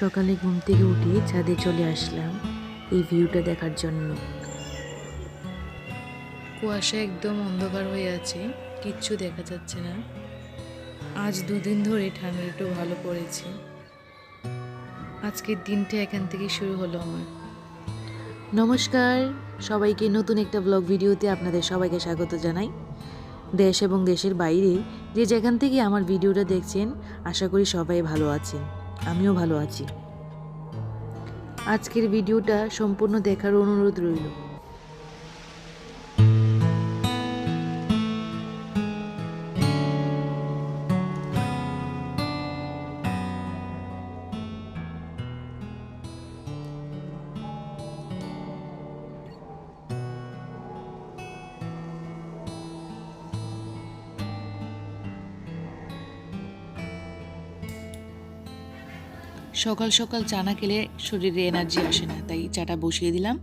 সকালে ঘুম থেকে উঠে ছাদে চলে আসলাম এই ভিউটা দেখার জন্য। কুয়াশা একদম অন্ধকার হয়ে আছে কিচ্ছু দেখা যাচ্ছে না। আজ দুদিন ধরে ঠান্ডা একটু ভালো পড়েছে। আজকের দিনটা এখান থেকে শুরু হলো আমার। নমস্কার সবাইকে নতুন একটা ব্লগ ভিডিওতে আপনাদের সবাইকে স্বাগত জানাই। দেশ এবং দেশের বাইরে যে যেখান থেকে আমার ভিডিওটা দেখছেন আশা করি সবাই ভালো আছেন। আমিও ভালো আছি। আজকের ভিডিওটা সম্পূর্ণ দেখার অনুরোধ রইল। সকাল সকাল চা না খেলে শরীরে এনার্জি আসে না, তাই চাটা বসিয়ে দিলাম।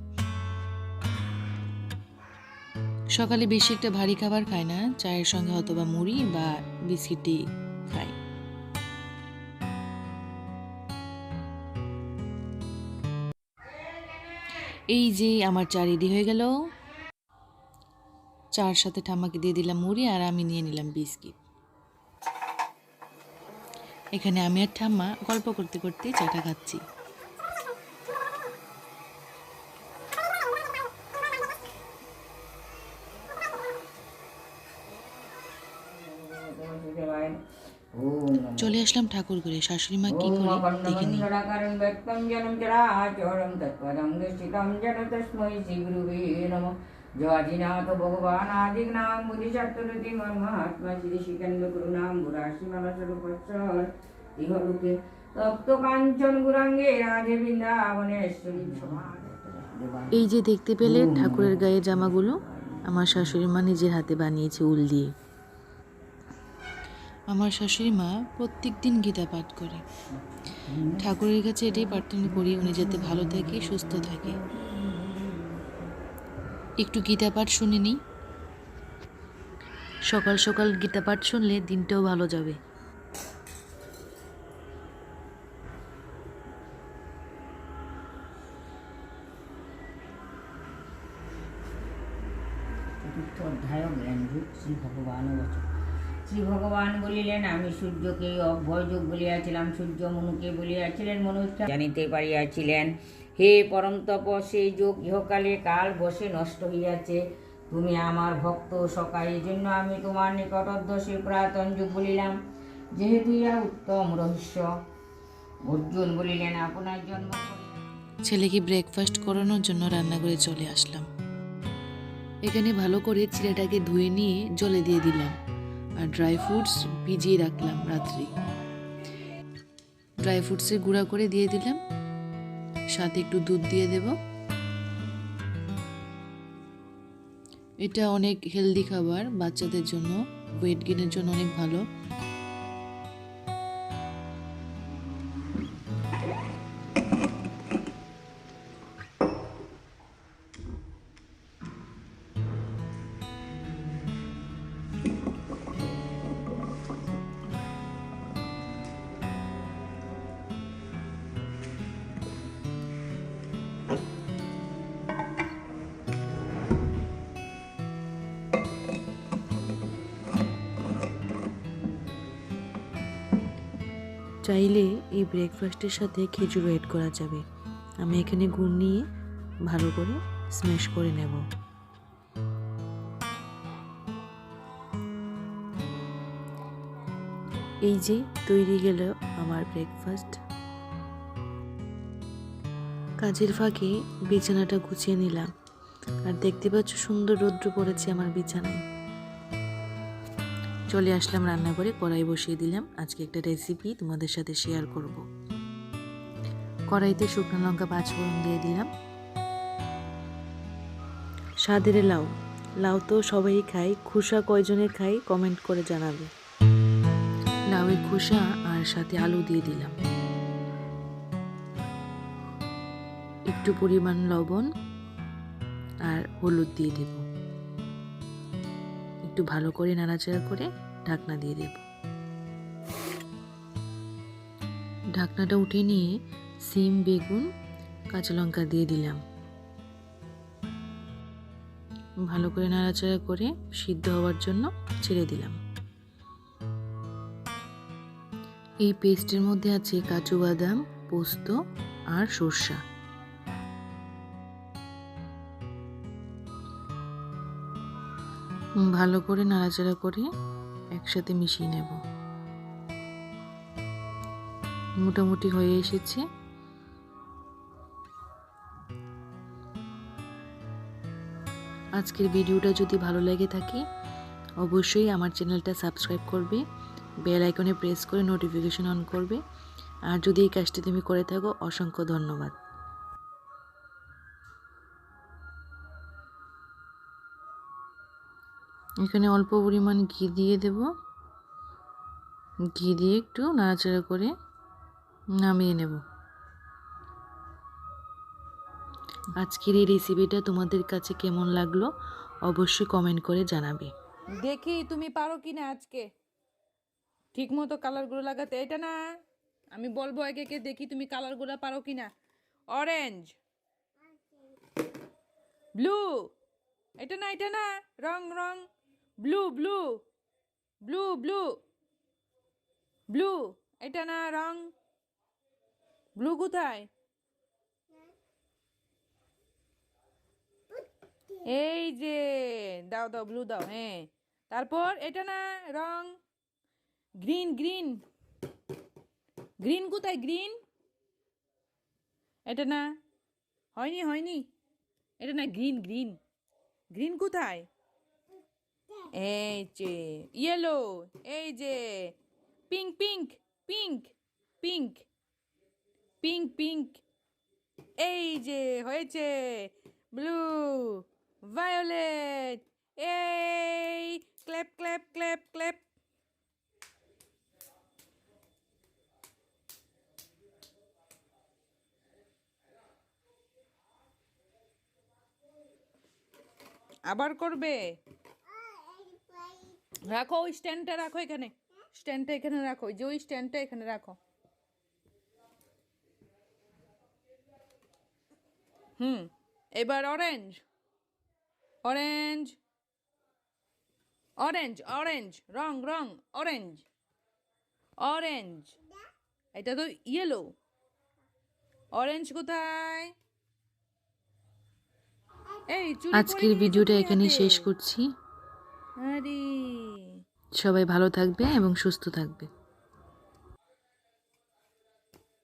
সকালে বেশি একটা ভারী খাবার খায় না, চায়ের সঙ্গে হয়তো বা মুড়ি বা বিস্কিটই খাই। এই যে আমার চা রেডি হয়ে গেল। চার সাথে ঠাম্মাকে দিয়ে দিলাম মুড়ি আর আমি নিয়ে নিলাম বিস্কিট। এখানে আমি আর ঠাম্মা গল্প করতে করতে চাটা খাচ্ছি। চলে আসলাম ঠাকুর করে শাশুড়ি মা কি করে, দেখে নিই। জনম જ્વાજીનાથ ભગવાન આદિજ્ઞામ બુદ્ધિચતુરતિ મહાત્મા શ્રી શ્રીકંદ ગુરુનામ ગુરાશિમાલ સ્વરૂપસ્થળ ઇહ રૂપે তপ্ত কাঞ্চন গুরাঙ্গে রাধে বৃন্দাবনেশ্বরী এই যে দেখতে পেলে ঠাকুরের গায়ে জামাগুলো আমার শাশুড়ি মা নিজের হাতে বানিয়েছে উল দিয়ে। আমার শাশুড়ি মা প্রত্যেক দিন গীতা পাঠ করে। ঠাকুরের কাছে এটাই প্রার্থনা করি উনি যাতে ভালো থাকে সুস্থ থাকে। একটু গীতা পাঠ শুনে নিই। সকাল সকাল গীতা পাঠ শুনলে দিনটাও ভালো যাবে। শ্রী ভগবান শ্রী ভগবান বলিলেন, আমি সূর্যকে অভয়যোগ বলিয়াছিলাম, সূর্য মনুকে বলিয়াছিলেন মনু ইচ্ছা জানিতে পারিয়াছিলেন। হে পরম তপ সেই যোগ ইহকালে কাল বসে নষ্ট হইয়াছে। তুমি আমার ভক্ত সকাল, এই জন্য আমি তোমার নিকটদ্ধ সেই পুরাতন যুগ বলিলাম। যেহেতু ইহা উত্তম রহস্য। অর্জুন বলিলেন, আপনার জন্ম ছেলেকে ব্রেকফাস্ট করানোর জন্য রান্নাঘরে চলে আসলাম। এখানে ভালো করে চিড়েটাকে ধুয়ে নিয়ে জলে দিয়ে দিলাম আর ড্রাই ফ্রুটস ভিজিয়ে রাখলাম রাত্রি। ড্রাই ফ্রুটসের গুঁড়া করে দিয়ে দিলাম। সাথে একটু দুধ দিয়ে দেব। এটা অনেক হেলদি খাবার বাচ্চাদের জন্য ওয়েট গেনের জন্য অনেক ভালো। চাইলে এই ব্রেকফাস্টের সাথে খেজুর এড করা যাবে। আমি এখানে গুড় নিয়ে ভালো করে স্ম্যাশ করে নেব। এই যে তৈরি গেল আমার ব্রেকফাস্ট কাজের ফাঁকে বিছানাটা গুছিয়ে নিলাম। আর দেখতে পাচ্ছ সুন্দর রৌদ্র পড়েছে আমার বিছানায়। চলে আসলাম রান্না করে কড়াই বসিয়ে দিলাম। আজকে একটা রেসিপি তোমাদের সাথে শেয়ার করব। কড়াইতে শুকনো লঙ্কা, পাঁচ ফোড়ন দিয়ে দিলাম। স্বাদের লাউ। লাউ তো সবাই খাই খুসা কয়জনের খাই কমেন্ট করে জানাবে। লাউয়ের খুসা আর সাথে আলু দিয়ে দিলাম। একটু পরিমাণ লবণ আর হলুদ দিয়ে দেব। একটু ভালো করে নাড়াচাড়া করে ঢাকনা দিয়ে দেব। ঢাকনাটা উঠিয়ে নিয়ে সিম, বেগুন, কাঁচা লঙ্কা দিয়ে দিলাম। ভালো করে নাড়াচাড়া করে সিদ্ধ হওয়ার জন্য ছেড়ে দিলাম। এই পেস্টের মধ্যে আছে কাজু বাদাম, পোস্ত আর সর্ষা। ভালো করে নাড়াচাড়া করে একসাথে মিশিয়ে নেব। মোটামুটি হয়ে এসেছে। আজকের ভিডিওটা যদি ভালো লেগে থাকে, অবশ্যই আমার চ্যানেলটা সাবস্ক্রাইব করবে, বেল আইকনে প্রেস করে নোটিফিকেশন অন করবে। আর যদি এই কাজটি তুমি করে থাকো, অসংখ্য ধন্যবাদ। এখানে অল্প পরিমাণ ঘি দিয়ে দেব। ঘি দিয়ে একটু নাড়াচাড়া করে নামিয়ে নেব। আজকের এই রেসিপিটা তোমাদের কাছে কেমন লাগল অবশ্যই কমেন্ট করে জানাবে। দেখি তুমি পারো কি না আজকে। ঠিক মতো কালারগুলো লাগাতে। এটা না, আমি বলব একে একে দেখি তুমি কালারগুলো পারো কি না অরেঞ্জ ব্লু এটা না এটা না, রং রং। Blue blue blue blue blue, এটা না রং? ব্লু কোথায়? এই যে, দাও দাও, ব্লু দাও হ্যাঁ। তারপর এটা না রং? গ্রিন গ্রিন গ্রিন কোথায়, গ্রিন? এটা না, হয়নি হয়নি। এটা না গ্রিন গ্রিন গ্রিন কোথায়? এই যে ইয়েলো এই যে pink pink pink pink pink pink এই যে হয়েছে ব্লু ভায়োলেট এই ক্ল্যাপ ক্ল্যাপ ক্ল্যাপ ক্ল্যাপ আবার করবে? রাখো ওই স্ট্যান্ডটা রাখো এখানে। স্ট্যান্ডটা এখানে রাখো ওই যে ওই স্ট্যান্ডটা এখানে রাখো। হুম এবার অরেঞ্জ অরেঞ্জ অরেঞ্জ অরেঞ্জ রং রং অরেঞ্জ অরেঞ্জ এটা তো ইয়েলো অরেঞ্জ কোথায়? আজকের ভিডিওটা চলে এখানেই শেষ করছি। আরে সবাই ভালো থাকবে এবং সুস্থ থাকবে।